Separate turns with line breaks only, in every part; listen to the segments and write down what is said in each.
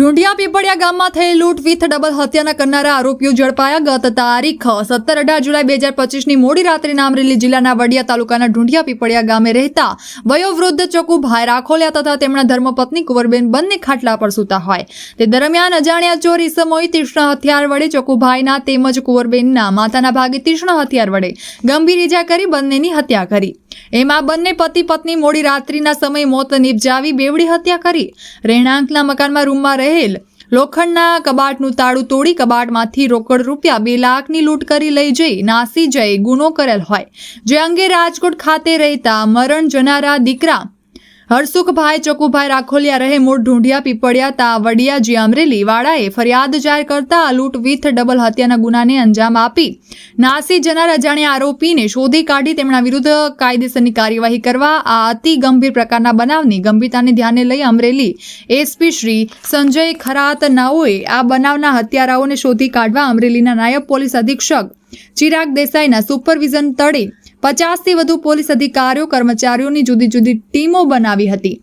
ઢૂંઢિયા પીપળિયા ગામમાં થયેલ લૂંટ વિથ ડબલ હત્યાના કરનારા આરોપીઓ ઝડપાયા. ગત તારીખ સત્તર અઢાર જુલાઈ બે હજાર પચીસની મોડી રાત્રિના અમરેલી જિલ્લાના વડિયા તાલુકાના ઢૂંઢિયા પીપળિયા ગામે રહેતા વયોવૃદ્ધ ચોકુભાઈ રાખોલિયા તથા તેમના ધર્મપત્ની કુંવરબેન બંને ખાટલા પર સૂતા હોય. તે દરમિયાન અજાણ્યા ચોર ઈસમોએ તીક્ષ્ણ હથિયાર વડે ચોકુભાઈના તેમજ કુંવરબેનના માથાના ભાગે તીક્ષ્ણ હથિયાર વડે ગંભીર ઈજા કરી બંનેની હત્યા કરી. એમાં બંને પતિ પત્ની મોડી રાત્રિના સમયે મોત નિપજાવી બેવડી હત્યા કરી. રહેણાંકના મકાનમાં રૂમમાં રહેલ લોખંડના કબાટનું તાળું તોડી કબાટમાંથી રોકડ રૂપિયા બે લાખની લૂંટ કરી લઈ જઈ નાસી જઈ ગુનો કરેલ હોય. જે અંગે રાજકોટ ખાતે રહેતા મરણ જનારા દીકરા હરસુખભાઈ, ચકુભાઈ રાખોલિયા રહે મૂળ ઢૂંઢિયા પીપળિયા તા વડિયાજી અમરેલી વાળાએ ફરિયાદ જાહેર કરતા લૂંટ વિથ ડબલ હત્યાના ગુનાને અંજામ આપી. નાસી જનાર અજાણ્યા આરોપીને શોધી કાઢી તેમના વિરુદ્ધ કાયદેસરની કાર્યવાહી કરવા આ અતિ ગંભીર પ્રકારના બનાવની ગંભીરતાને ધ્યાને લઈ અમરેલી એસપી શ્રી સંજય ખરાત નાઓએ આ બનાવના હત્યારાઓને શોધી કાઢવા અમરેલીના નાયબ પોલીસ અધિક્ષક ચિરાગ દેસાઈના સુપરવિઝન તળે પચાસથી વધુ પોલીસ અધિકારીઓ, કર્મચારીઓની જુદી જુદી ટીમો બનાવી હતી.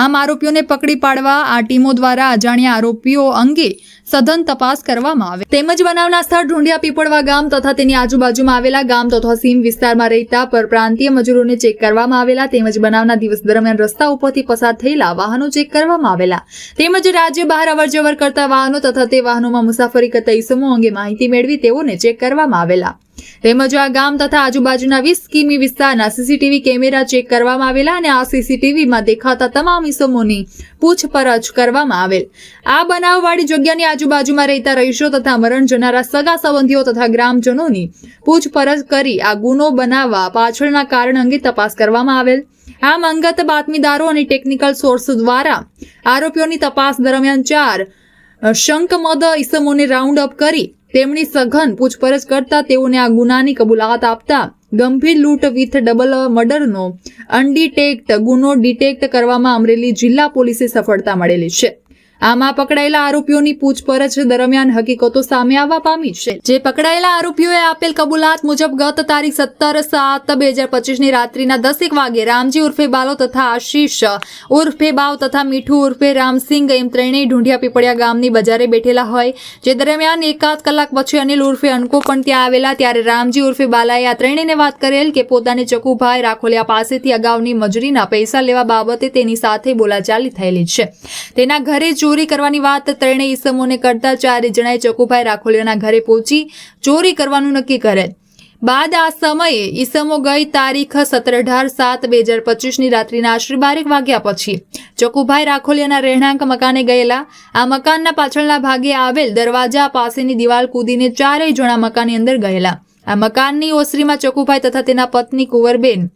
આમ આરોપીઓને પકડી પાડવા આ ટીમો દ્વારા અજાણ્યા આરોપીઓ અંગે સઘન તપાસ કરવામાં આવે. તેમજ બનાવના સ્થળ ઢૂંઢિયા પીપળવા ગામ તથા તેની આજુબાજુમાં આવેલા ગામ તથા સીમ વિસ્તારમાં રહેતા પરપ્રાંતીય મજૂરોને ચેક કરવામાં આવેલા તેમજ બનાવના દિવસ દરમિયાન રસ્તા ઉપરથી પસાર થયેલા વાહનો ચેક કરવામાં આવેલા. તેમજ રાજ્ય બહાર અવરજવર કરતા વાહનો તથા તે વાહનોમાં મુસાફરી કરતા ઈસમો અંગે માહિતી મેળવી તેઓને ચેક કરવામાં આવેલા. તેમજ આ ગામ તથા આજુબાજુના વીસ કિમી વિસ્તારના સીસીટીવી કેમેરા ચેક કરવામાં આવેલા અને આ સીસીટીવીમાં દેખાતા તમામ ઇસમોની પૂછપરછ કરવામાં આવેલ. આ બનાવવાળી જગ્યાની આજુબાજુમાં રહેતા રહીશો તથા મરણ જનારા સગા સંબંધીઓ તથા ગ્રામજનોની પૂછપરછ કરી આ ગુનો બનાવવા પાછળના કારણ અંગે તપાસ કરવામાં આવેલ. આમ અંગત બાતમીદારો અને ટેકનિકલ સોર્સ દ્વારા આરોપીઓની તપાસ દરમિયાન ચાર શંકમદ ઈસમોને રાઉન્ડ અપ કરી તેમની સઘન પૂછપરછ કરતા તેઓને આ ગુનાની કબૂલાત આપતા ગંભીર લૂંટ વિથ ડબલ મર્ડરનો અનડિટેક્ટ ગુનો ડિટેક્ટ કરવામાં અમરેલી જિલ્લા પોલીસે સફળતા મળેલી છે. આમાં પકડાયેલા આરોપીઓની પૂછપરછ દરમિયાન હકીકતો સામે આવવા પામી છે. જે પકડાયેલા આરોપીઓએ આપેલ કબૂલાત મુજબ ગત તારીખ સત્તર સાત બે હજાર પચીસની રાત્રિના દસેક વાગે રામજી ઉર્ફે બાલો તથા આશીષ ઉર્ફે બાવ તથા મીઠું ઉર્ફે રામસિંગ એમ ત્રણેય ઢૂંઢિયા પીપળિયા ગામની બજારે બેઠેલા હોય. જે દરમિયાન એકાદ કલાક પછી અનિલ ઉર્ફે અનકો પણ ત્યાં આવેલા. ત્યારે રામજી ઉર્ફે બાલાએ આ ત્રણેયને વાત કરેલ કે પોતાને ચકુભાઈ રાખોલિયા પાસેથી અગાઉની મજૂરીના પૈસા લેવા બાબતે તેની સાથે બોલાચાલી થયેલી છે. તેના ઘરે ચોરી કરવાની વાત ત્રણેય ઈસમોને કરતા ચારે જણાએ ચકુભાઈ રાખોલિયાના ઘરે પહોંચી ચોરી કરવાનું નક્કી કરે. બાદ આ સમયે ઈસમો ગઈ તારીખ સત્તર અઢાર સાત બે હજાર પચીસની રાત્રિના આશરે બારેક વાગ્યા પછી ચકુભાઈ રાખોલિયાના રહેણાંક મકાને ગયેલા. આ મકાનના પાછળના ભાગે આવેલ દરવાજા પાસેની દિવાલ કૂદીને ચારેય જણા મકાનની અંદર ગયેલા. આ મકાનની ઓસરીમાં ચકુભાઈ તથા તેના પત્ની કુંવરબેન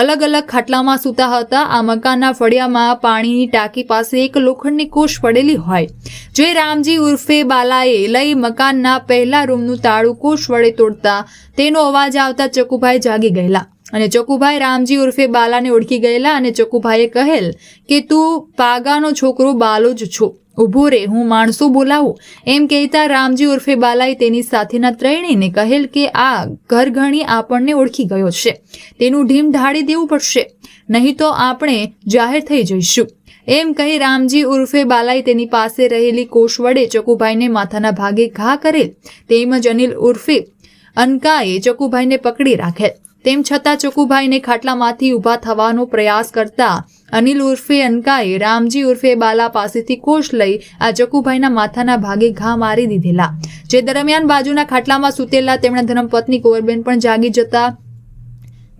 અલગ અલગ ખાટલામાં સૂતા હતા. આ મકાનના ફળિયામાં પાણીની ટાંકી પાસે એક લોખંડની કોશ પડેલી હોય. જે રામજી ઉર્ફે બાલાએ લઈ મકાનના પહેલા રૂમનું તાળું કોશ વડે તોડતા તેનો અવાજ આવતા ચકુભાઈ જાગી ગયેલા. અને ચકુભાઈ રામજી ઉર્ફે બાલાને ઓળખી ગયેલા અને ચકુભાઈએ કહેલ કે, તું પાગાનો છોકરો બાલો જ છો. ઊભો રે હું માણસો બોલાવું. એમ કહેતા રામજી ઉર્ફે બાલાએ તેની સાથેના ત્રણેયને કહેલ કે આ ઘરઘણી આપણને ઓળખી ગયો છે. તેનું ઢીમ ઢાળી દેવું પડશે. નહીં તો આપણે જાહેર થઈ જઈશું. એમ કહી રામજી ઉર્ફે બાલાએ તેની પાસે રહેલી કોષ વડે ચકુભાઈને માથાના ભાગે ઘા કરેલ. તેમજ અનિલ ઉર્ફે અનકાએ ચકુભાઈને પકડી રાખેલ. તેમ છતાં ચકુભાઈને ખાટલામાંથી ઊભા થવાનો પ્રયાસ કરતા અનિલ ઉર્ફે અનકાએ રામજી ઉર્ફે બાલા પાસેથી કોષ લઈ આ ચકુભાઈના માથાના ભાગે ઘા મારી દીધેલા. જે દરમિયાન બાજુના ખાટલામાં સૂતેલા તેમણે ધર્મપત્ની કુંવરબેન પણ જાગી જતા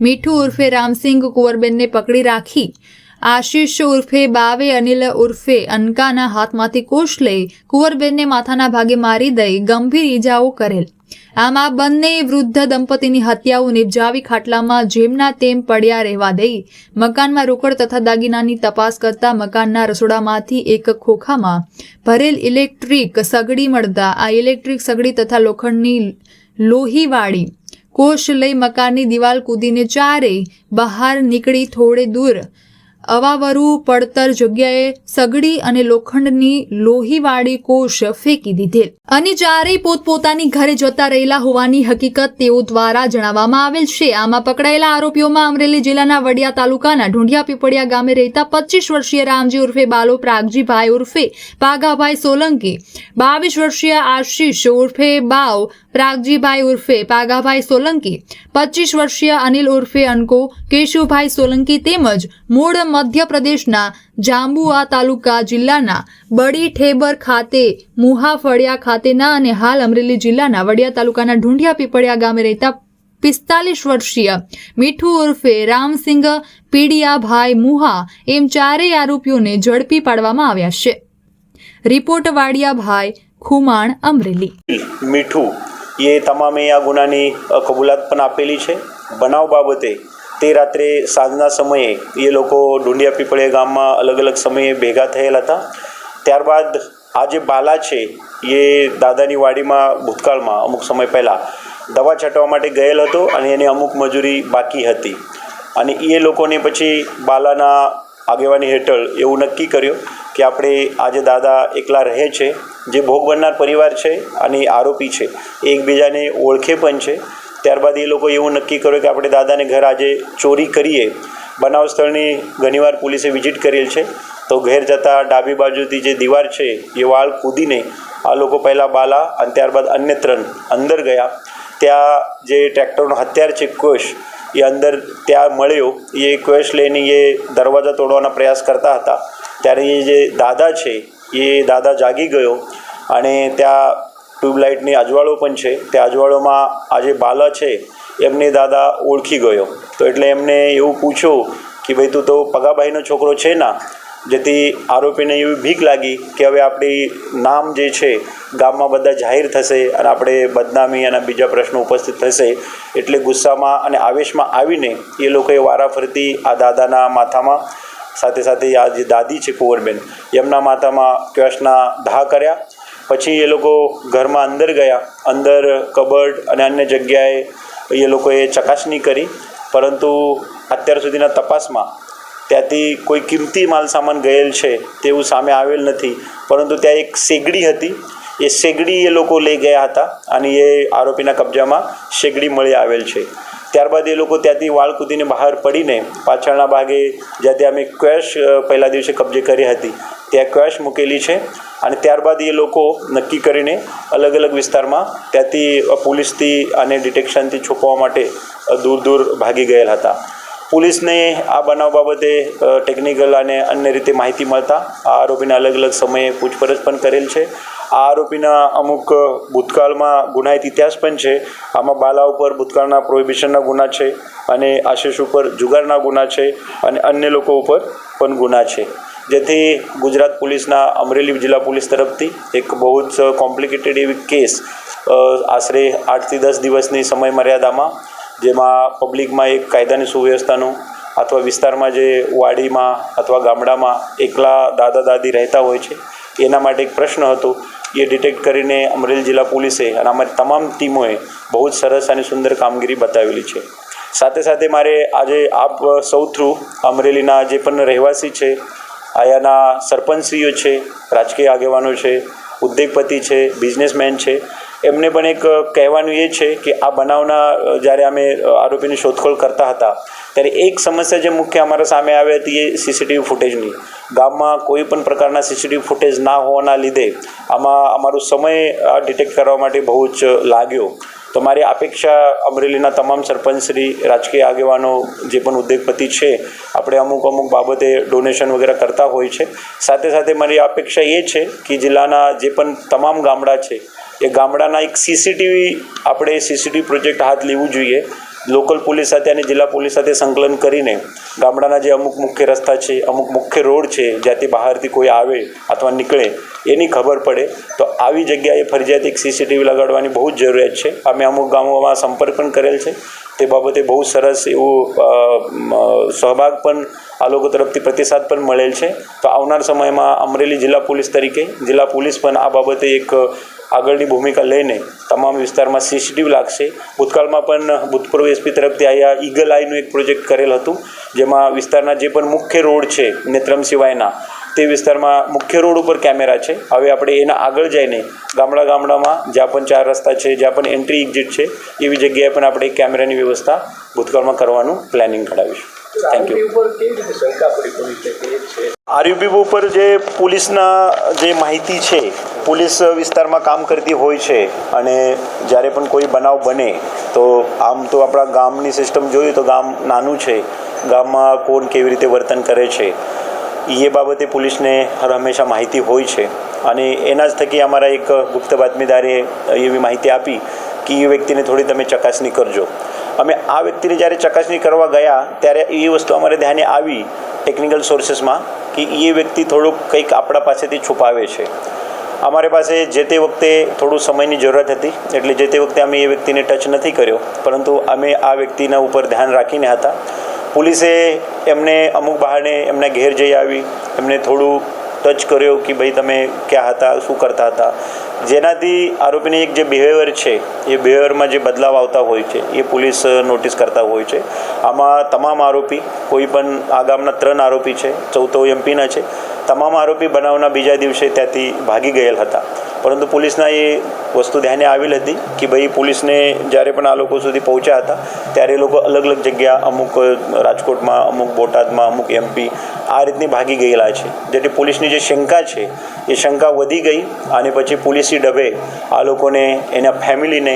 મીઠું ઉર્ફે રામસિંગ કુંવરબેનને પકડી રાખી આશીષ ઉર્ફે બાવે, અનિલ ઉર્ફે અનકાના હાથમાંથી કોષ લઈ કુંવરબેનને માથાના ભાગે મારી દઈ ગંભીર ઈજાઓ કરેલ. આમ બંને વૃદ્ધ દંપતીની હત્યાઓ નિપજાવી ખાટલામાં જેમના તેમ પડ્યા રહેવા દઈ, મકાનમાં રોકડ તથા દાગીનાની તપાસ કરતા મકાનના રસોડામાંથી એક ખોખામાં ભરેલ ઇલેક્ટ્રિક સગડી મળતા, આ ઇલેક્ટ્રિક સગડી તથા લોખંડની લોહીવાળી કોષ લઈ મકાનની દિવાલ કૂદીને ચારે બહાર નીકળી થોડે દૂર અવાવરુ પડતર જગ્યાએ સગડી અને લોખંડની લોહીવાળી કોષ ફેંકી દીધેલ. અને ચારેય પોતપોતાની ઘરે જતા રહેલા હોવાની હકીકત તેઓ દ્વારા જણાવવામાં આવેલ છે. આમાં પકડાયેલા આરોપીઓમાં અમરેલી જિલ્લાના વડિયા તાલુકાના ઢુંઢિયા પીપળિયા ગામે રહેતા પચીસ વર્ષીય રામજી ઉર્ફે બાલો પ્રાગજીભાઈ ઉર્ફે, પાગાભાઈ સોલંકી, બાવીસ વર્ષીય આશીષ ઉર્ફે બાવ પ્રાગજીભાઈ ઉર્ફે, પાગાભાઈ સોલંકી, પચીસ વર્ષીય અનિલ ઉર્ફે અનકો, કેશુભાઈ સોલંકી તેમજ મૂળ મધ્યપ્રદેશના જાંબુઆ તાલુકા જિલ્લાના બડી ઠેબર ખાતે, મુહાફળિયા ખાતેના અને હાલ અમરેલી જિલ્લાના વડિયા તાલુકાના ઢુંઢિયા પીપળિયા ગામે રહેતા પિસ્તાલીસ વર્ષીય મીઠુ ઉર્ફે રામસિંહ પીડિયાભાઈ મુહા એમ ચારેય આરોપીઓને ઝડપી પાડવામાં આવ્યા છે. રિપોર્ટ વાડિયાભાઈ ખુમાણ, અમરેલી.
મીઠું એ તમામે આ ગુનાની કબૂલાત પણ આપેલી છે. બનાવ બાબતે તે રાત્રે સાંજના સમયે એ લોકો ઢુંડિયા પીપળિયા ગામમાં અલગ અલગ સમયે ભેગા થયેલા હતા. ત્યારબાદ આ જે બાલા છે, એ દાદાની વાડીમાં ભૂતકાળમાં અમુક સમય પહેલાં દવા છાંટવા માટે ગયેલ હતો અને એની અમુક મજૂરી બાકી હતી. અને એ લોકોને પછી બાલાના આગેવાની હેઠળ એવું નક્કી કર્યું કે આપણે આજે દાદા એકલા રહે છે, જે ભોગ બનનાર પરિવાર છે અને આરોપી છે એકબીજાને ઓળખે પણ છે. ત્યારબાદ એ લોકો એવું નક્કી કર્યું કે આપણે દાદાને ઘર આજે ચોરી કરીએ. બનાવ સ્થળની ઘણીવાર પોલીસે વિઝિટ કરેલ છે. તો ઘેર જતાં ડાબી બાજુથી જે દીવાર છે, એ વાળ કૂદીને આ લોકો પહેલાં બાલા અને ત્યારબાદ અન્ય ત્રણ અંદર ગયા. ત્યાં જે ટ્રેક્ટરનો હથિયાર છે કોશ એ અંદર ત્યાં મળ્યો. એ કોશ લઈને એ દરવાજા તોડવાના પ્રયાસ કરતા હતા. ત્યારે એ જે દાદા છે, એ દાદા જાગી ગયો અને ત્યાં ટ્યુબલાઇટની અજવાળો પણ છે. તે અજવાળોમાં આ જે બાલા છે, એમને દાદા ઓળખી ગયો. તો એટલે એમને એવું પૂછ્યું કે ભાઈ, તું તો પગાભાઈનો છોકરો છે ના? જેથી આરોપીને એવી ભીખ લાગી કે હવે આપણી નામ જે છે, ગામમાં બધા જાહેર થશે અને આપણે બદનામી અને બીજા પ્રશ્નો ઉપસ્થિત થશે. એટલે ગુસ્સામાં અને આવેશમાં આવીને એ લોકોએ વારાફરતી આ દાદાના માથામાં સાથે સાથે આ જે દાદી છે કુંવરબેન, એમના માથામાં ક્વેશના ઘા કર્યા. પછી એ લોકો ઘરમાં અંદર ગયા, અંદર કબડ અને અન્ય જગ્યાએ એ લોકોએ ચકાસણી કરી. પરંતુ અત્યાર સુધીના તપાસમાં ત્યાંથી કોઈ કિંમતી માલસામાન ગયેલ છે તેવું સામે આવેલ નથી. પરંતુ ત્યાં એક શેગડી હતી. એ સેગડી એ લોકો લઈ ગયા હતા અને એ આરોપીના કબજામાં શેગડી મળી આવેલ છે. ત્યારબાદ એ લોકો ત્યાંથી વાળ કૂદીને બહાર પડીને પાછળના ભાગે જ્યાંથી અમે ક્વેશ પહેલા દિવસે કબજે કરી હતી, ત્યાં ક્વેશ મૂકેલી છે અને ત્યારબાદ એ લોકો નક્કી કરીને અલગ અલગ વિસ્તારમાં ત્યાંથી પોલીસથી અને ડિટેક્શનથી છુપવા માટે દૂર દૂર ભાગી ગયેલ હતા. પોલીસને આ બનાવ બાબતે ટેકનિકલ અને અન્ય રીતે માહિતી મળતા આ આરોપીને અલગ અલગ સમયે પૂછપરછ પણ કરેલ છે. આ આરોપીના અમુક ભૂતકાળમાં ગુનાહિત ઇતિહાસ પણ છે. આમાં બાલા ઉપર ભૂતકાળના પ્રોહિબિશનના ગુના છે અને આશીષ ઉપર જુગારના ગુના છે અને અન્ય લોકો ઉપર પણ ગુના છે. જેથી ગુજરાત પોલીસના અમરેલી જિલ્લા પોલીસ તરફથી એક બહુ જ કોમ્પ્લિકેટેડ એવી કેસ આશરે આઠથી દસ દિવસની સમય મર્યાદામાં જેમાં પબ્લિકમાં એક કાયદાની સુવ્યવસ્થાનું અથવા વિસ્તારમાં જે વાડીમાં અથવા ગામડામાં એકલા દાદા દાદી રહેતા હોય છે, એના માટે એક પ્રશ્ન હતો. એ ડિટેક્ટ કરીને અમરેલી જિલ્લા પોલીસે અને અમારી તમામ ટીમોએ બહુ જ સરસ અને સુંદર કામગીરી બતાવેલી છે. સાથે સાથે મારે આજે આપ સૌ થ્રુ અમરેલીના જે પણ રહેવાસી છે અહીંયાના સરપંચશ્રીઓ છે, રાજકીય આગેવાનો છે, ઉદ્યોગપતિ છે બિઝનેસમેન છે એમને પણ એક કહેવાનું એ છે કે આ બનાવના જ્યારે અમે આરોપીની શોધખોળ કરતા હતા, ત્યારે એક સમસ્યા જે મુખ્ય અમારા સામે આવી હતી એ સીસીટીવી ફૂટેજની ગામમાં કોઈ પણ પ્રકારના સીસીટીવી ફૂટેજ ના હોવાના લીધે આમાં અમારો સમય ડિટેક્ટ કરવા માટે બહુ જ લાગ્યો. તો મારી અપેક્ષા અમરેલીના તમામ સરપંચશ્રી રાજકીય આગેવાનો, જે પણ ઉદ્યોગપતિ છે, આપણે અમુક અમુક બાબતે ડોનેશન વગેરે કરતા હોય છે. સાથે સાથે મારી અપેક્ષા એ છે કે જિલ્લાના જે પણ તમામ ગામડા છે એ ગામડાના એક સીસીટીવી આપણે સીસીટીવી પ્રોજેક્ટ હાથ લેવું જોઈએ. લોકલ પોલીસ સાથે અને જિલ્લા પોલીસ સાથે સંકલન કરીને ગામડાના જે અમુક મુખ્ય રસ્તા છે, અમુક મુખ્ય રોડ છે, જ્યાંથી બહારથી કોઈ આવે અથવા નીકળે, એની ખબર પડે. તો આવી જગ્યાએ ફરજિયાત એક સીસીટીવી લગાડવાની બહુ જ જરૂરિયાત છે. અમે અમુક ગામોમાં સંપર્ક પણ કરેલ છે. તે બાબતે બહુ સરસ એવું સહભાગ પણ આ લોકો તરફથી પ્રતિસાદ પણ મળેલ છે. તો આવનાર સમયમાં અમરેલી જિલ્લા પોલીસ તરીકે જિલ્લા પોલીસ પણ આ બાબતે એક આગળની ભૂમિકા લઈને તમામ વિસ્તારમાં સીસીટીવી લાગશે. ભૂતકાળમાં પણ ભૂતપૂર્વ એસપી તરફથી અહીંયા ઈગલ આઈનું એક પ્રોજેક્ટ કરેલ હતું, જેમાં વિસ્તારના જે પણ મુખ્ય રોડ છે નેત્રમ સિવાયના, તે વિસ્તારમાં મુખ્ય રોડ ઉપર કેમેરા છે. હવે આપણે એના આગળ જઈને ગામડા ગામડામાં જ્યાં પણ ચાર રસ્તા છે, જ્યાં પણ એન્ટ્રી એક્ઝિટ છે, એવી જગ્યાએ પણ આપણે કેમેરાની વ્યવસ્થા ભૂતકાળમાં કરવાનું પ્લાનિંગ કરાવીશું થેન્ક
ઉપર
આરયુપી ઉપર જે પોલીસના જે માહિતી છે, પોલીસ વિસ્તારમાં કામ કરતી હોય છે અને જ્યારે પણ કોઈ બનાવ બને, તો આમ તો આપણા ગામની સિસ્ટમ જોઈએ તો ગામ નાનું છે. ગામમાં કોણ કેવી રીતે વર્તન કરે છે? એ બાબતે પોલીસને હર હંમેશા માહિતી હોય છે. અને એના જ થકી અમારા એક ગુપ્ત બાતમીદારે એવી માહિતી આપી કે એ વ્યક્તિને થોડી તમે ચકાસણી કરજો. અમે આ વ્યક્તિને જ્યારે ચકાસણી કરવા ગયા, ત્યારે એ વસ્તુ અમારે ધ્યાને આવી ટેકનિકલ સોર્સીસમાં કે એ વ્યક્તિ થોડુંક કંઈક આપણા પાસેથી છુપાવે છે. અમારી પાસે જે તે વખતે થોડું સમયની જરૂરત હતી, એટલે જે તે વખતે અમે એ વ્યક્તિને ટચ નથી કર્યો, પરંતુ અમે આ વ્યક્તિના ઉપર ધ્યાન રાખીને હતા. પોલીસે એમને અમુક બહાને એમના ઘેર જઈ આવી, એમને થોડું ટચ કર્યો કે ભાઈ તમે ક્યાં હતા, શું કરતા હતા? જેનાથી આરોપીની એક જે બિહેવિયર છે, એ બિહેવિયરમાં જે બદલાવ આવતા હોય છે, એ પોલીસ નોટિસ કરતા હોય છે. આમાં તમામ આરોપી, કોઈ પણ આગામના ત્રણ આરોપી છે ચૌથો એમપીના છે, તમામ આરોપી બનાવના બીજા દિવસે ત્યાંથી ભાગી ગયેલ હતા. પરંતુ પોલીસના એ વસ્તુ ધ્યાને આવેલ હતી કે ભાઈ પોલીસને જ્યારે પણ આ લોકો સુધી પહોંચ્યા હતા, ત્યારે એ લોકો અલગ અલગ જગ્યા, અમુક રાજકોટમાં, અમુક બોટાદમાં, અમુક એમપી આ રીતની ભાગી ગયેલા છે. જેથી પોલીસની જે શંકા છે, એ શંકા વધી ગઈ અને પછી પોલીસી ડબે આ લોકોને, એના ફેમિલીને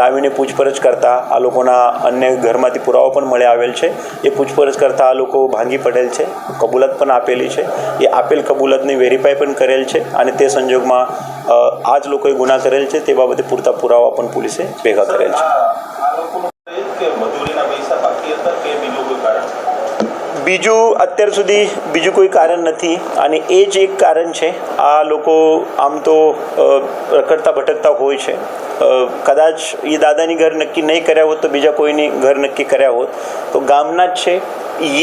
લાવીને પૂછપરછ કરતા આ લોકોના અન્ય ઘરમાંથી પુરાવો પણ મળી આવેલ છે. એ પૂછપરછ કરતા આ લોકો ભાંગી પડેલ છે, કબૂલત પણ આપેલી છે. એ આપેલ કબૂલતની વેરીફાઈ પણ કરેલ છે અને તે સંજોગમાં આ જ લોકોએ ગુના કરેલ છે, તે બાબતે પૂરતા પુરાવા પણ પોલીસે ભેગા કરેલ છે
આ લોકોનું એ જ કે મજૂરીના પૈસા બાકી હતા કે બીજું કોઈ કારણ
બીજું અત્યાર સુધી બીજું કોઈ કારણ નથી અને એ જ એક કારણ છે, આ લોકો આમ તો રખડતા ભટકતા હોય છે. કદાચ એ દાદાની ઘર નક્કી નહીં કર્યા હોત તો બીજા કોઈની ઘર નક્કી કર્યા હોત. તો ગામના જ છે.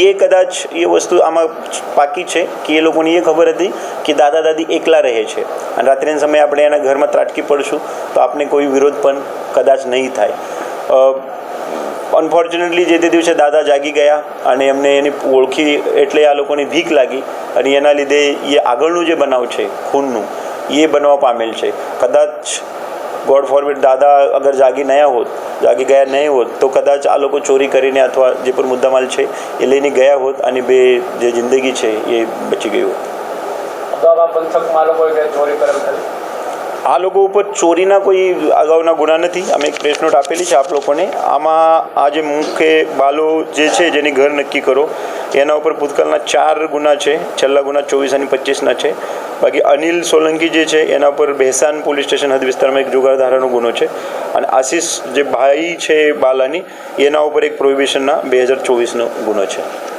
એ કદાચ એ વસ્તુ આમાં પાકી છે કે એ લોકોને એ ખબર હતી કે દાદા દાદી એકલા રહે છે. અને રાત્રિના સમયે આપણે એના ઘરમાં ત્રાટકી પડશું તો આપને કોઈ વિરોધ પણ કદાચ નહીં થાય. અનફોર્ચ્યુનેટલી જે તે દિવસે દાદા જાગી ગયા અને એમને એની ઓળખી એટલે આ લોકોની ભીખ લાગી અને એના લીધે એ આગળનું જે બનાવ છે, ખૂનનું, એ બનવા પામેલ છે. કદાચ ગોડ ફોરબિડ દાદા અગર જાગી નયા હોત, જાગી ગયા નહીં હોત, તો કદાચ આ લોકો ચોરી કરીને અથવા જે પણ મુદ્દામાલ છે, એ લઈને ગયા હોત અને બે જે જિંદગી છે, એ બચી ગઈ હોત.
પંથકમાં લોકોએ ચોરી કરેલ
આ લોકો ઉપર ચોરીના કોઈ અગાઉના ગુના નથી. અમે એક પ્રેસ નોટ આપેલી છે આપ લોકોને. આમાં આ જે મુખ્ય બાલો જે છે જેની ઘર નક્કી કરો, એના ઉપર ભૂતકાળના ચાર ગુના છે. છેલ્લા ગુના ચોવીસ અને પચીસના છે. બાકી અનિલ સોલંકી જે છે, એના ઉપર બેસાન પોલીસ સ્ટેશન હદ વિસ્તારમાં એક જુગારધારાનો ગુનો છે. અને આશીષ જે ભાઈ છે બાલાની, એના ઉપર એક પ્રોહિબિશનના બે હજાર ચોવીસનો ગુનો છે.